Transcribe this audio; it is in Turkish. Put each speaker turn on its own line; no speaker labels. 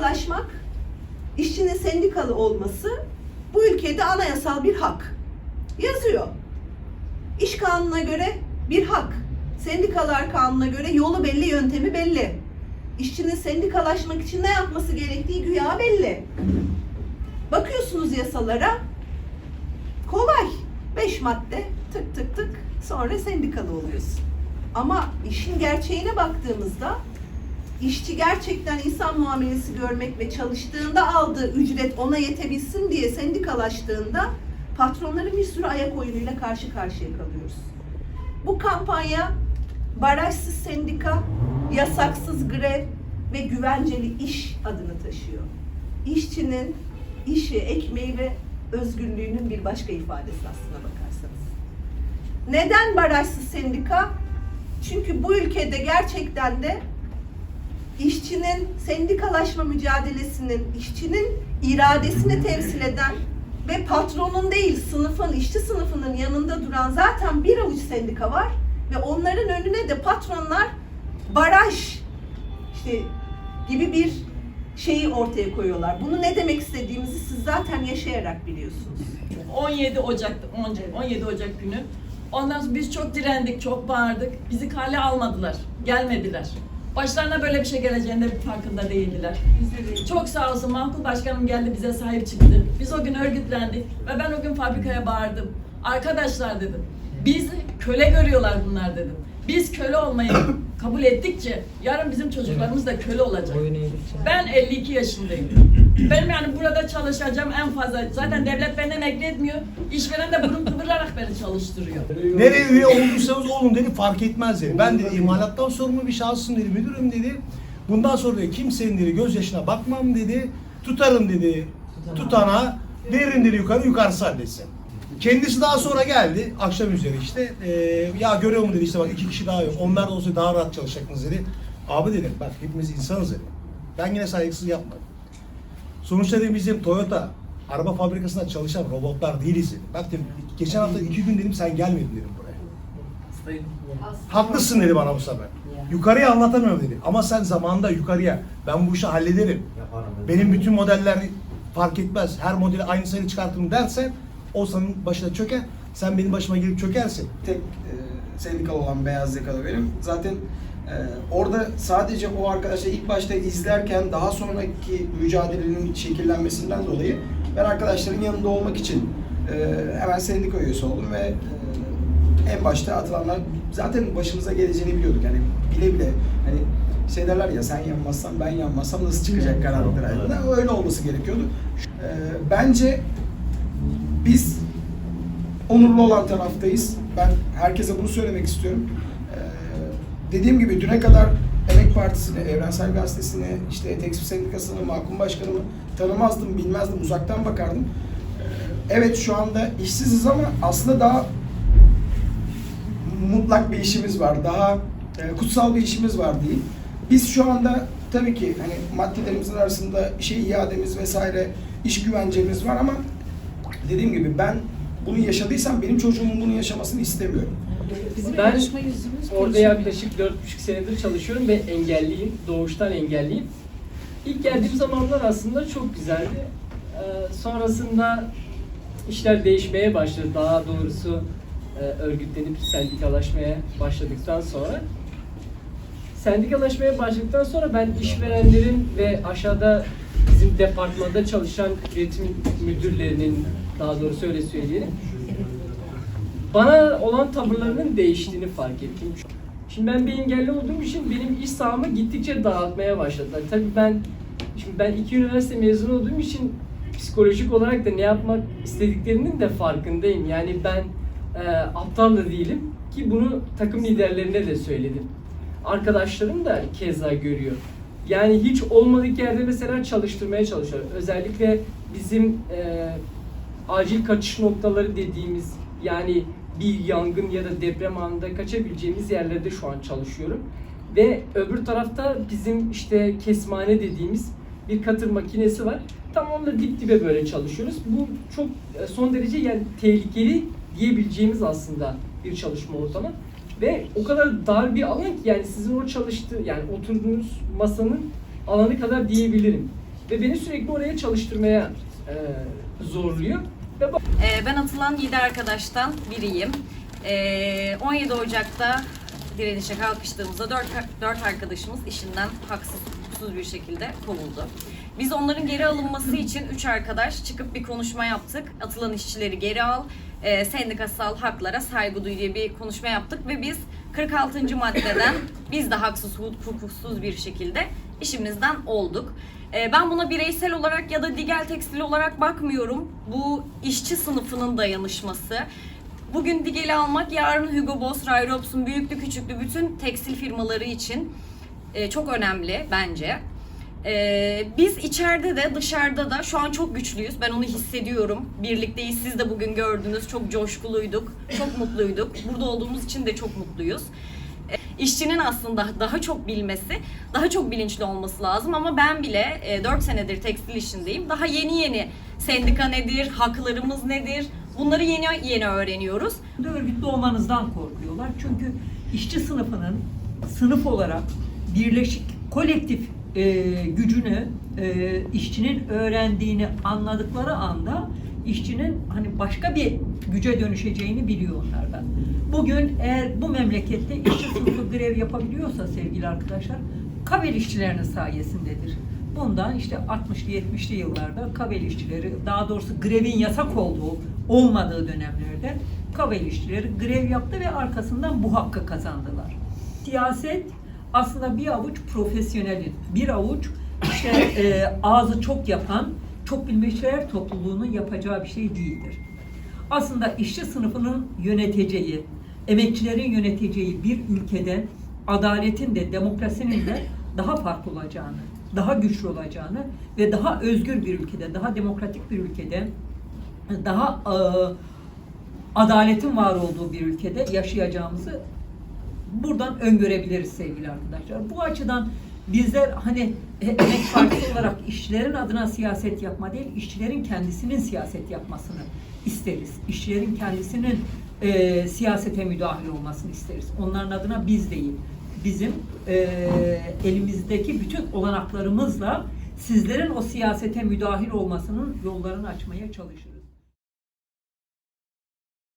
Sendikalaşmak, işçinin sendikalı olması bu ülkede anayasal bir hak. Yazıyor. İş kanununa göre bir hak. Sendikalar kanununa göre yolu belli, yöntemi belli. İşçinin sendikalaşmak için ne yapması gerektiği güya belli. Bakıyorsunuz yasalara, kolay. Beş madde, tık tık tık, sonra sendikalı oluyorsun. Ama işin gerçeğine baktığımızda işçi gerçekten insan muamelesi görmek ve çalıştığında aldığı ücret ona yetebilsin diye sendikalaştığında patronların bir sürü ayak oyunuyla karşı karşıya kalıyoruz. Bu kampanya barajsız sendika, yasaksız grev ve güvenceli iş adını taşıyor. İşçinin işi, ekmeği ve özgürlüğünün bir başka ifadesi aslına bakarsanız. Neden barajsız sendika? Çünkü bu ülkede gerçekten de işçinin sendikalaşma mücadelesinin, işçinin iradesini temsil eden ve patronun değil sınıfın, işçi sınıfının yanında duran zaten bir avuç sendika var ve onların önüne de patronlar baraj işte gibi bir şeyi ortaya koyuyorlar. Bunu ne demek istediğimizi siz zaten yaşayarak biliyorsunuz.
17 Ocak 17 Ocak günü. Ondan sonra biz çok direndik, çok bağırdık. Bizi kale almadılar, gelmediler. Başlarına böyle bir şey geleceğinde bir farkında değildiler. Çok sağ olsun Makul Başkanım geldi bize sahip çıktı. Biz o gün örgütlendik ve ben o gün fabrikaya bağırdım. Arkadaşlar dedim, bizi köle görüyorlar bunlar dedim. Biz köle olmayı kabul ettikçe yarın bizim çocuklarımız da köle olacak. Ben 52 yaşındayım. Benim yani burada çalışacağım en fazla. Zaten devlet beni emekli etmiyor. İşveren de burun kıvırarak beni çalıştırıyor.
Nereye üye olduysanız olun dedi fark etmez dedi. Ben dedi imalattan sorumlu bir şahsım dedi müdürüm dedi. Bundan sonra dedi kimsenin dedi gözyaşına bakmam dedi. Tutarım dedi tutana veririm dedi yukarı yukarısı halletsin. Kendisi daha sonra geldi akşam üzeri işte Ee, ya görüyor mu dedi işte bak iki kişi daha yok onlar da olsa daha rahat çalışacaktınız dedi. Abi dedim bak hepimiz insanız dedim. Ben yine saygısız yapmadım. Sonuçta dedim bizim Toyota araba fabrikasında çalışan robotlar değiliz dedim. Bak dedim geçen hafta iki gün dedim sen gelmedin dedim buraya. Haklısın dedi bana bu sefer. Yukarıya anlatamıyorum dedi. Ama sen zamanında yukarıya ben bu işi hallederim. Benim bütün modeller fark etmez. Her modeli aynı sayı çıkartırım dersen o senin başına çöker. Sen benim başıma gelip çökersin.
tek e, sendikal olan beyaz yakalı benim. Zaten orada sadece o arkadaşlar ilk başta izlerken daha sonraki mücadelenin şekillenmesinden dolayı ben arkadaşların yanında olmak için e, hemen sendika üyesi oldum ve e, en başta atılanlar zaten başımıza geleceğini biliyorduk. Yani bile bile hani şey derler ya sen yanmazsan ben yanmazsam nasıl çıkacak karanlıklar aydınlığa? Öyle olması gerekiyordu. E, bence biz onurlu olan taraftayız. Ben herkese bunu söylemek istiyorum. Dediğim gibi düne kadar Emek Partisi'ni, Evrensel Gazetesi'ni, işte Tekstil Sendikası'nı, Mahkum Başkanı'nı tanımazdım, bilmezdim, uzaktan bakardım. Ee, evet şu anda işsiziz ama aslında daha mutlak bir işimiz var, daha e, kutsal bir işimiz var değil. Biz şu anda tabii ki hani maddelerimizin arasında şey iademiz vesaire, iş güvencemiz var ama dediğim gibi ben bunu yaşadıysam benim çocuğumun bunu yaşamasını istemiyorum.
Bizim ben orada yaklaşık 4,5 senedir çalışıyorum ve engelliyim. Doğuştan engelliyim. İlk geldiğim zamanlar aslında çok güzeldi. Ee, sonrasında işler değişmeye başladı. Daha doğrusu e, örgütlenip sendikalaşmaya başladıktan sonra sendikalaşmaya başladıktan sonra ben işverenlerin ve aşağıda departmanda çalışan üretim müdürlerinin daha doğrusu öyle söyleyelim bana olan tavırlarının değiştiğini fark ettim. Şimdi ben bir engelli olduğum için benim iş sahamı gittikçe dağıtmaya başladılar. Tabii ben şimdi ben iki üniversite mezunu olduğum için psikolojik olarak da ne yapmak istediklerinin de farkındayım. Yani ben e, aptal da değilim ki bunu takım liderlerine de söyledim. Arkadaşlarım da keza görüyor. Yani hiç olmadık yerde mesela çalıştırmaya çalışıyor. Özellikle bizim e, acil kaçış noktaları dediğimiz yani bir yangın ya da deprem anında kaçabileceğimiz yerlerde şu an çalışıyorum. Ve öbür tarafta bizim işte kesmane dediğimiz bir katır makinesi var. Tam onunla dip dibe böyle çalışıyoruz. Bu çok e, son derece yani tehlikeli diyebileceğimiz aslında bir çalışma ortamı. Ve o kadar dar bir alan ki yani sizin o çalıştığı yani oturduğunuz masanın alanı kadar diyebilirim. ve beni sürekli oraya çalıştırmaya e, zorluyor. Ve
Ee, ben atılan 7 arkadaştan biriyim. Ee, 17 Ocak'ta direnişe kalkıştığımızda 4, 4 arkadaşımız işinden haksız, bir şekilde kovuldu. Biz onların geri alınması için 3 arkadaş çıkıp bir konuşma yaptık. Atılan işçileri geri al, e, sendikasal haklara saygı duy diye bir konuşma yaptık ve biz 46. maddeden biz de haksız, hukuksuz bir şekilde işimizden olduk. Ee, Ben buna bireysel olarak ya da Digel Tekstil olarak bakmıyorum. Bu işçi sınıfının dayanışması. Bugün Digel'i almak, yarın Hugo Boss, Ray Robson, büyüklü küçüklü bütün tekstil firmaları için e, çok önemli bence. Ee, biz içeride de dışarıda da şu an çok güçlüyüz. Ben onu hissediyorum. Birlikteyiz. Siz de bugün gördünüz. Çok coşkuluyduk. Çok mutluyduk. Burada olduğumuz için de çok mutluyuz. Ee, İşçinin aslında daha çok bilmesi, daha çok bilinçli olması lazım ama ben bile e, 4 senedir tekstil işindeyim. Daha yeni yeni sendika nedir, haklarımız nedir bunları yeni yeni öğreniyoruz.
örgütlü olmanızdan korkuyorlar. Çünkü işçi sınıfının sınıf olarak birleşik kolektif e, gücünü e, işçinin öğrendiğini anladıkları anda işçinin hani başka bir güce dönüşeceğini biliyor onlardan. Bugün eğer bu memlekette işçi sınıfı grev yapabiliyorsa sevgili arkadaşlar kabel işçilerinin sayesindedir. Bundan işte 60'lı 70'li yıllarda kabel işçileri daha doğrusu grevin yasak olduğu olmadığı dönemlerde kabel işçileri grev yaptı ve arkasından bu hakkı kazandılar. Siyaset aslında bir avuç profesyonelin, bir avuç işte e, ağzı çok yapan, çok bilmişler topluluğunun yapacağı bir şey değildir. Aslında işçi sınıfının yöneteceği, emekçilerin yöneteceği bir ülkede adaletin de demokrasinin de daha farklı olacağını, daha güçlü olacağını ve daha özgür bir ülkede, daha demokratik bir ülkede, daha e, adaletin var olduğu bir ülkede yaşayacağımızı buradan öngörebiliriz sevgili arkadaşlar. Bu açıdan bizler hani emek partisi olarak işçilerin adına siyaset yapma değil, işçilerin kendisinin siyaset yapmasını isteriz. İşçilerin kendisinin e, siyasete müdahil olmasını isteriz. Onların adına biz değil, bizim e, elimizdeki bütün olanaklarımızla sizlerin o siyasete müdahil olmasının yollarını açmaya çalışırız.